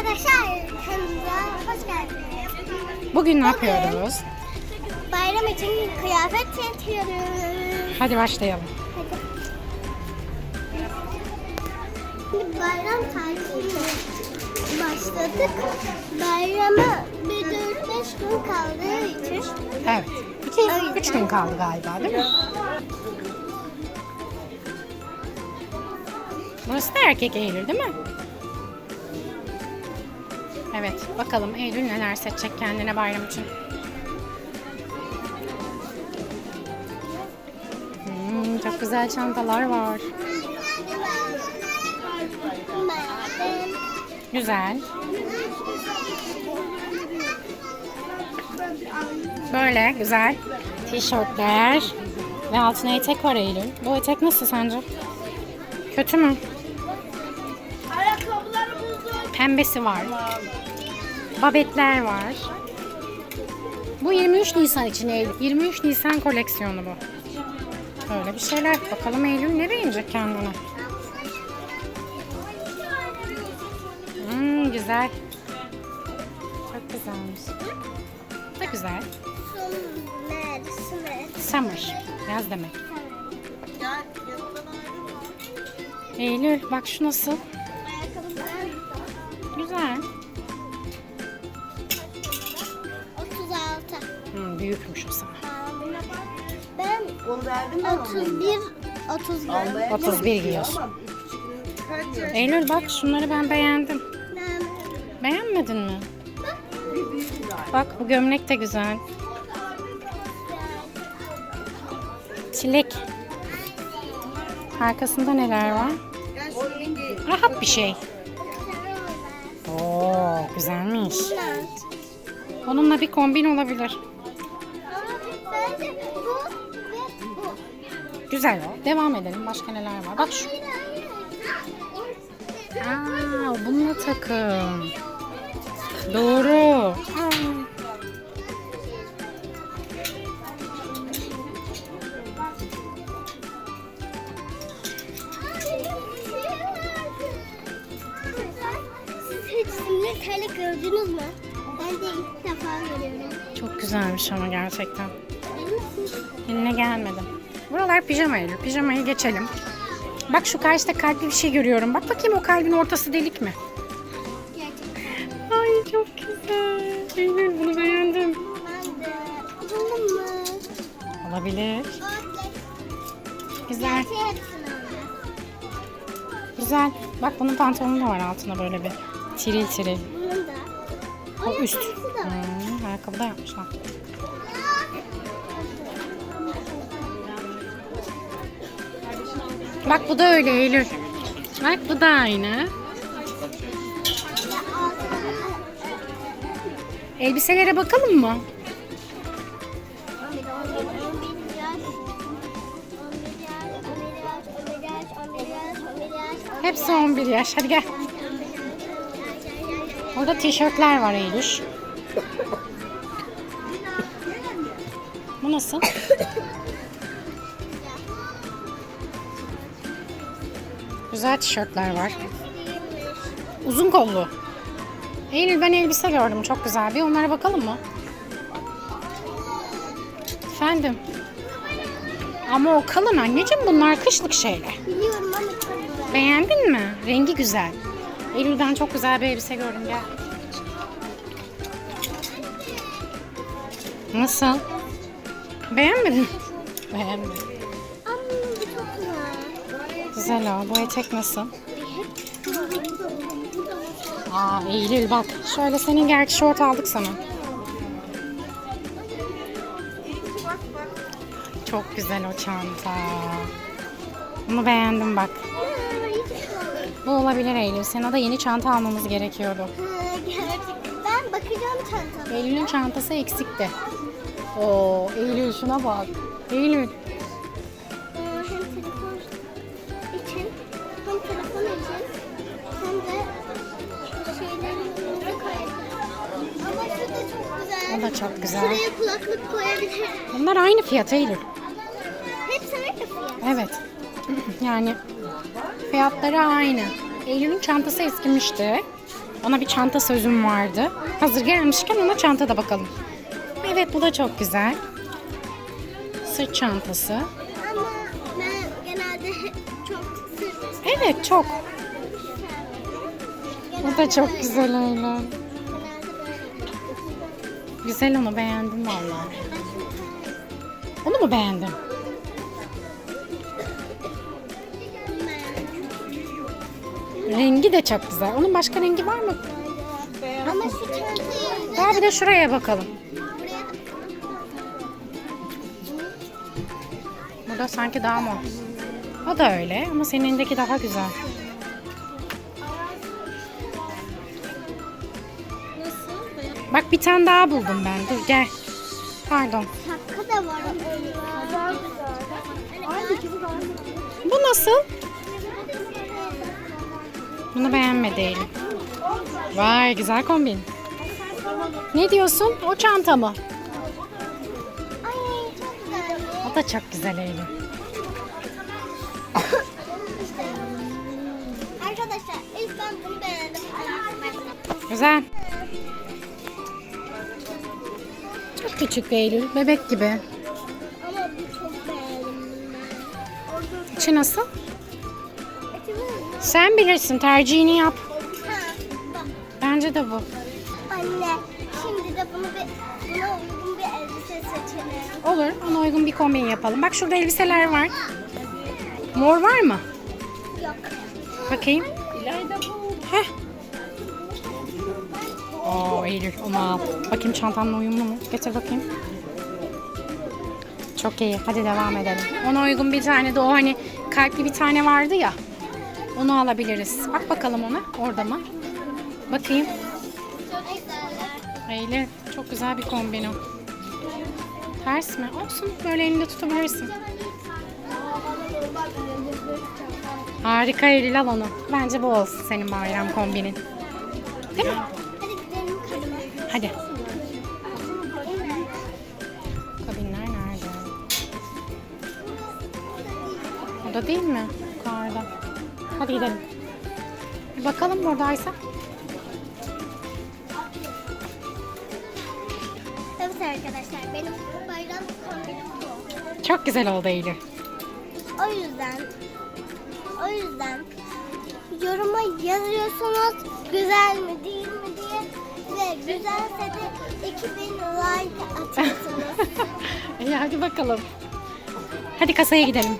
arkadaşlar kanalımıza hoş geldiniz. Bugün ne yapıyoruz? Bayram için kıyafet seçiyoruz. Hadi başlayalım. Hadi. Şimdi bayram tatiline başladık. Bayrama bir 4-5 gün kaldığı için Evet. İki, üç gün kaldı galiba değil mi? Burası da erkek Eylül değil mi? Evet. Bakalım Eylül neler seçecek kendine bayram için. Hmm, çok güzel çantalar var. Güzel. Böyle güzel tişörtler ve altına etek var Eylül. Bu etek nasıl sence? Kötü mü? Pembesi var. Babetler var. Bu 23 Nisan için Eylül. 23 Nisan koleksiyonu bu. Böyle bir şeyler. Bakalım Eylül ne beğenecek kendine. Hmm, güzel. Çok güzelmiş. Da güzel. Summer. Yaz demek. Eylül bak şu nasıl? Büyükmüş o zaman. Ben Onu verdim ben 31 31. 31 giyiyorsun. Eylül bak şunları ben beğendim. Ben Beğenmedin mi? Bak bu gömlek de güzel. Çilek. Arkasında neler var? Rahat bir şey. Oo güzelmiş. Onunla bir kombin olabilir. Güzel o. Devam edelim. Başka neler var? Bak şu. Aa, bununla takım. Doğru. Aa. Siz gördünüz mü? Ben de ilk defa görüyorum. Çok güzelmiş ama gerçekten. Eline gelmedi. Buralar pijama Eylül. Pijamayı geçelim. Bak şu karşıda kalpli bir şey görüyorum. Bak bakayım o kalbin ortası delik mi? gerçekten. Ay çok güzel. Eylül bunu beğendim. Olabilir. Güzel. Güzel. Bak bunun pantolonu da var altına böyle bir tiril tiril. O üst. Hmm, ayakkabı da yapmışlar. Bak bu da öyle Eylül. Bak bu da aynı. Elbiselere bakalım mı? Hepsi 11 yaş. Hadi gel. Orada tişörtler var Eylül. Bu nasıl? Güzel tişörtler var. Uzun kollu. Eylül ben elbise gördüm çok güzel. Bir onlara bakalım mı? Efendim. Ama o kalın anneciğim bunlar kışlık şeyler. Biliyorum ama çok güzel. Beğendin mi? Rengi güzel. Eylül'den çok güzel bir elbise gördüm gel. Nasıl? Beğenmedin? mi? Beğenmedim. Güzel. O. Bu etek nasıl? Aa Eylül bak. Şöyle senin gerçi şort aldık sana. Çok güzel o çanta. Bunu beğendim bak. Bu olabilir Eylül. Sana da yeni çanta almamız gerekiyordu. Ha. Ben bakacağım çantama. Eylül'ün çantası eksikti. Oo Eylül şuna bak. Eylül. O da çok güzel. Şuraya kulaklık koyabilirim. Bunlar aynı fiyat Eylül. Hepsi aynı fiyat. Evet. Yani fiyatları aynı. Eylül'ün çantası eskimişti. Ona bir çanta sözüm vardı. Hazır gelmişken ona çanta da bakalım. Evet bu da çok güzel. Sırt çantası. Ama ben genelde çok sırt Evet çok. Bu da çok güzel öyle. Güzel onu beğendim vallahi. Onu mu beğendin? Rengi de çok güzel. Onun başka rengi var mı? Ama şu Gel bir de şuraya bakalım. Burada sanki daha mı? O da öyle ama senindeki daha güzel. Bak bir tane daha buldum ben. Dur gel. Pardon. Şapka da var. Bu nasıl? Bunu beğenmedi Eylül. Vay güzel kombin. Ne diyorsun? O çanta mı? O da çok güzel Eylül. Arkadaşlar ilk ben bunu beğendim. Güzel. Çok küçük Eylül. Bebek gibi. Ama bu çok beğendim. İçi nasıl? Sen bilirsin. Tercihini yap. Ha, bak. Bence de bu. Anne, şimdi de bunu bir, buna uygun bir elbise seçelim. Olur. Ona uygun bir kombin yapalım. Bak şurada elbiseler var. Mor var mı? Yok. Bakayım. Heh. Oo Eylül onu al. Bakayım çantanla uyumlu mu? Getir bakayım. Çok iyi. Hadi devam edelim. Ona uygun bir tane de o hani kalpli bir tane vardı ya. Onu alabiliriz. Bak bakalım ona. Orada mı? Bakayım. Çok çok güzel bir kombin o. Ters mi? Olsun. Böyle elinde tutabilirsin. Harika Eylül al onu. Bence bu olsun senin bayram kombinin. Değil mi? Hadi. Kabinler nerede? Burada değil mi? Yukarıda. Hadi gidelim. Bir bakalım buradaysa. Evet arkadaşlar benim bayram kombinim bu. Çok güzel oldu Eylül. O yüzden o yüzden yoruma yazıyorsunuz güzel mi değil güzelse de 2000 like atıyorsunuz. İyi hadi bakalım. Hadi kasaya gidelim.